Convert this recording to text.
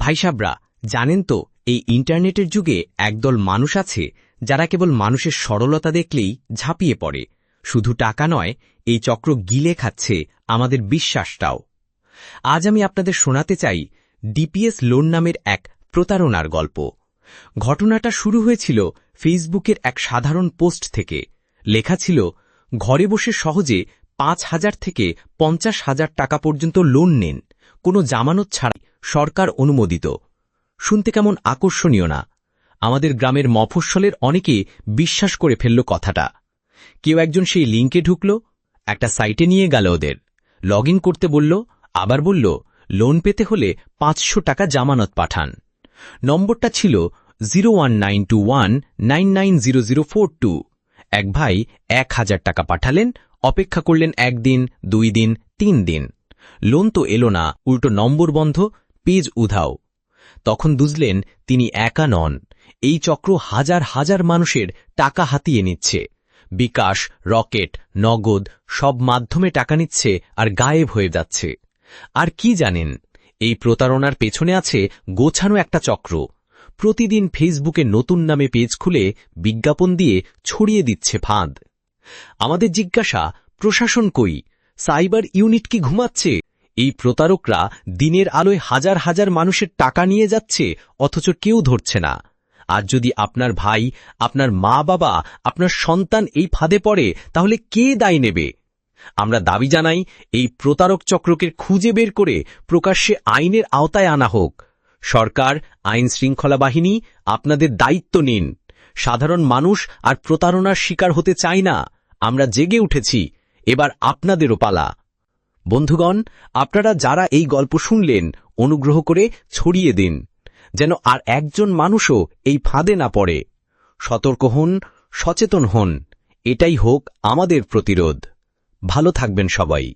ভাই সাবরা, জানেন তো, এই ইন্টারনেটের যুগে একদল মানুষ আছে যারা কেবল মানুষের সরলতা দেখলেই ঝাঁপিয়ে পড়ে। শুধু টাকা নয়, এই চক্র গিলে খাচ্ছে আমাদের বিশ্বাসটাও। আজ আমি আপনাদের শোনাতে চাই ডিপিএস লোন নামের এক প্রতারণার গল্প। ঘটনাটা শুরু হয়েছিল ফেসবুকের এক সাধারণ পোস্ট থেকে। লেখা ছিল, ঘরে বসে সহজে পাঁচ হাজার থেকে পঞ্চাশ হাজার টাকা পর্যন্ত লোন নেন। কোনো জামানত ছাড়াই সরকার অনুমোদিত। শুনতে কেমন আকর্ষণীয় না। আমাদের গ্রামের মফস্বলের অনেকে বিশ্বাস করে ফেলল কথাটা। কেউ একজন সেই লিঙ্কে ঢুকল, একটা সাইটে নিয়ে গেল ওদের। লগ করতে বলল, আবার বলল, লোন পেতে হলে পাঁচশো টাকা জামানত পাঠান। নম্বরটা ছিল জিরো এক ভাই এক হাজার টাকা পাঠালেন, অপেক্ষা করলেন একদিন, দুই দিন, তিন দিন। লোন তো এলো না, উল্টো নম্বর বন্ধ পেজ উধাও। তখন বুঝলেন তিনি একা নন। এই চক্র হাজার হাজার মানুষের টাকা হাতিয়ে নিচ্ছে। বিকাশ, রকেট, নগদ সব মাধ্যমে টাকা নিচ্ছে আর গায়েব হয়ে যাচ্ছে। আর কি জানেন, এই প্রতারণার পেছনে আছে গোছানো একটা চক্র। প্রতিদিন ফেসবুকে নতুন নামে পেজ খুলে বিজ্ঞাপন দিয়ে ছড়িয়ে দিচ্ছে ফাঁদ। আমাদের জিজ্ঞাসা, প্রশাসন কই? সাইবার ইউনিট কি ঘুমাচ্ছে? এই প্রতারকরা দিনের আলোয় হাজার হাজার মানুষের টাকা নিয়ে যাচ্ছে, অথচ কেউ ধরছে না। আর যদি আপনার ভাই, আপনার মা বাবা, আপনার সন্তান এই ফাঁদে পড়ে, তাহলে কে দায় নেবে? আমরা দাবি জানাই, এই প্রতারক চক্রকে খুঁজে বের করে প্রকাশ্যে আইনের আওতায় আনা হোক। সরকার, আইন শৃঙ্খলা বাহিনী, আপনাদের দায়িত্ব নিন। সাধারণ মানুষ আর প্রতারণার শিকার হতে চায় না। আমরা জেগে উঠেছি। এবার আপনাদেরও পালা। বন্ধুগণ, আপনারা যারা এই গল্প শুনলেন, অনুগ্রহ করে ছড়িয়ে দিন, যেন আর একজন মানুষও এই ফাঁদে না পড়ে। সতর্ক হন, সচেতন হন, এটাই হোক আমাদের প্রতিরোধ। ভালো থাকবেন সবাই।